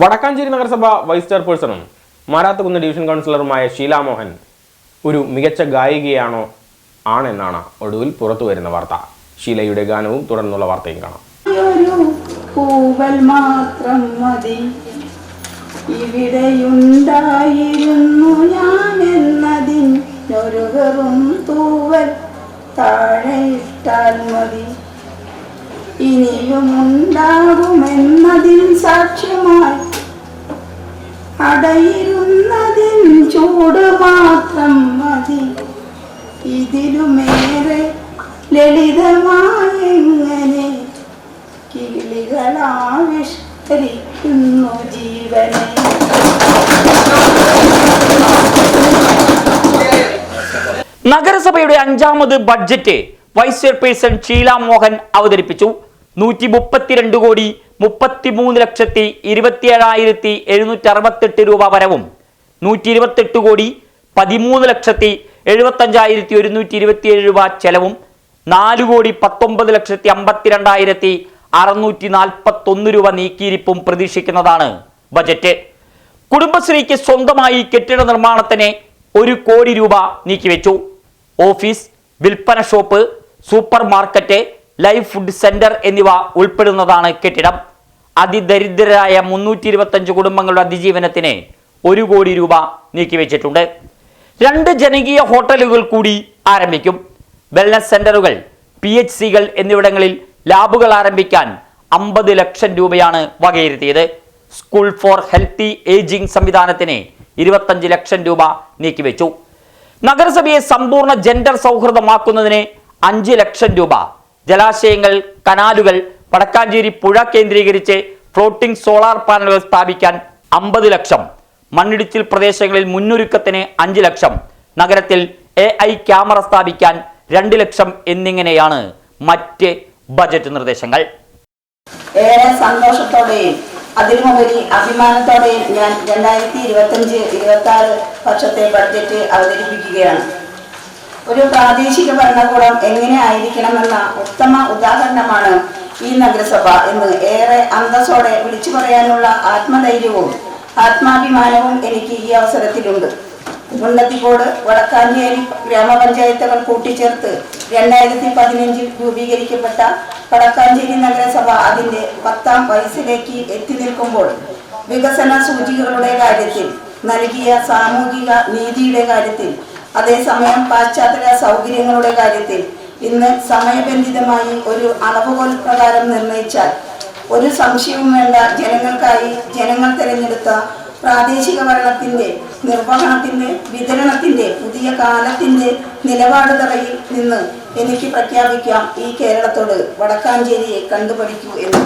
വടക്കാഞ്ചേരി നഗരസഭ വൈസ് ചെയർപേഴ്സണും മാരാത്തുകുന്ന് ഡിവിഷൻ കൗൺസിലറുമായ ഷീല മോഹൻ ഒരു മികച്ച ഗായികയാണോ ആണെന്നാണ് ഒടുവിൽ പുറത്തു വരുന്ന വാർത്ത. ഷീലയുടെ ഗാനവും തുടർന്നുള്ള വാർത്തയും കാണാം. ഒരു പൂവൽ മാത്രം മതി. ഇവിടെയുണ്ടായിരുന്നു ഞാൻ എന്നതിൻ വെറും തൂവൽ താഴെ ഇട്ടാൽ മതി. ഇനിയും ഉണ്ടാകുമെന്നതിൻ സാക്ഷ്യമായി അടയിരുന്നതിൻ ചൂട് മാത്രം മതി. ഇതിലുമേറെ ലളിതമായെങ്ങനെ കിളികളാവിഷ്കരിക്കുന്നു ജീവനെ? നഗരസഭയുടെ അഞ്ചാമത് budget vice chairperson Sheela Mohan അവതരിപ്പിച്ചു. നൂറ്റി മുപ്പത്തിരണ്ട് കോടി മുപ്പത്തിമൂന്ന് ലക്ഷത്തി ഇരുപത്തിയേഴായിരത്തി എഴുന്നൂറ്റി അറുപത്തെട്ട് രൂപ വരവും നൂറ്റി ഇരുപത്തെട്ട് കോടി പതിമൂന്ന് ലക്ഷത്തി എഴുപത്തഞ്ചായിരത്തി ഒരുന്നൂറ്റി ഇരുപത്തിയേഴ് രൂപ ചെലവും നാല് കോടി പത്തൊമ്പത് ലക്ഷത്തി അമ്പത്തിരണ്ടായിരത്തി അറുന്നൂറ്റി നാൽപ്പത്തൊന്ന് രൂപ നീക്കിയിരിപ്പും പ്രതീക്ഷിക്കുന്നതാണ് ബജറ്റ്. കുടുംബശ്രീക്ക് സ്വന്തമായി കെട്ടിട നിർമ്മാണത്തിന് ഒരു കോടി രൂപ നീക്കിവെച്ചു. ഓഫീസ് വിൽപ്പന shop super market live food centre എന്നിവ ഉൾപ്പെടുന്നതാണ് കെട്ടിടം. അതിദരിദ്രരായ മുന്നൂറ്റി ഇരുപത്തഞ്ച് കുടുംബങ്ങളുടെ അതിജീവനത്തിന് ഒരു കോടി രൂപ നീക്കിവെച്ചിട്ടുണ്ട്. രണ്ട് ജനകീയ ഹോട്ടലുകൾ കൂടി ആരംഭിക്കും. വെൽനസ് സെന്ററുകൾ പി എച്ച് സികൾ എന്നിവിടങ്ങളിൽ ലാബുകൾ ആരംഭിക്കാൻ അമ്പത് ലക്ഷം രൂപയാണ് വകയിരുത്തിയത്. സ്കൂൾ ഫോർ ഹെൽത്തി ഏജിംഗ് സംവിധാനത്തിന് ഇരുപത്തഞ്ച് ലക്ഷം രൂപ നീക്കിവെച്ചു. നഗരസഭയെ സമ്പൂർണ ജെൻഡർ സൗഹൃദമാക്കുന്നതിന് അഞ്ച് ലക്ഷം രൂപ. ജലാശയങ്ങൾ കനാലുകൾ വടക്കാഞ്ചേരി പുഴ കേന്ദ്രീകരിച്ച് ഫ്ലോട്ടിംഗ് സോളാർ പാനലുകൾ സ്ഥാപിക്കാൻ അമ്പത് ലക്ഷം. മണ്ണിടിച്ചിൽ പ്രദേശങ്ങളിൽ മുന്നൊരുക്കത്തിന് അഞ്ച് ലക്ഷം. നഗരത്തിൽ എ ഐ ക്യാമറ സ്ഥാപിക്കാൻ രണ്ട് ലക്ഷം എന്നിങ്ങനെയാണ് മറ്റ് ബജറ്റ് നിർദ്ദേശങ്ങൾ. ഏറെ സന്തോഷത്തോടെയും അതിലുമുപരി അഭിമാനത്തോടെയും ഞാൻ രണ്ടായിരത്തി ഇരുപത്തഞ്ച് ഇരുപത്തി ആറ് വർഷത്തെ ബഡ്ജറ്റ് അവതരിപ്പിക്കുകയാണ്. ഒരു പ്രാദേശിക ഭരണകൂടം എങ്ങനെ ആയിരിക്കണമെന്ന ഉത്തമ ഉദാഹരണമാണ് ഈ നഗരസഭ എന്ന് ഏറെ അന്തസ്സോടെ വിളിച്ചു പറയാനുള്ള ആത്മധൈര്യവും ആത്മാഭിമാനവും എനിക്ക് ഈ അവസരത്തിലുണ്ട്. ഉന്നത്തിക്കോട് വടക്കാഞ്ചേരി ഗ്രാമപഞ്ചായത്തുകൾ കൂട്ടിച്ചേർത്ത് രണ്ടായിരത്തി പതിനഞ്ചിൽ രൂപീകരിക്കപ്പെട്ട വടക്കാഞ്ചേരി നഗരസഭ അതിന്റെ പത്താം വയസ്സിലേക്ക് എത്തി നിൽക്കുമ്പോൾ വികസന സൂചികകളുടെ കാര്യത്തിൽ നൽകിയ സാമൂഹിക നീതിയുടെ കാര്യത്തിൽ അതേസമയം പാശ്ചാത്യ സൗകര്യങ്ങളുടെ കാര്യത്തിൽ ഇന്ന് സമയബന്ധിതമായി ഒരു അളവുകോൽ പ്രകാരം നിർണയിച്ചാൽ ഒരു സംശയവും വേണ്ട ജനങ്ങൾക്കായി ജനങ്ങൾ തിരഞ്ഞെടുത്ത പ്രാദേശിക ഭരണത്തിന്റെ നിർവഹണത്തിന്റെ വിതരണത്തിന്റെ പുതിയ കാലത്തിന്റെ നിലപാട് തറയിൽ നിന്ന് എനിക്ക് പ്രഖ്യാപിക്കാം ഈ കേരളത്തോട് വടക്കാഞ്ചേരിയെ കണ്ടുപഠിക്കൂ എന്ന്.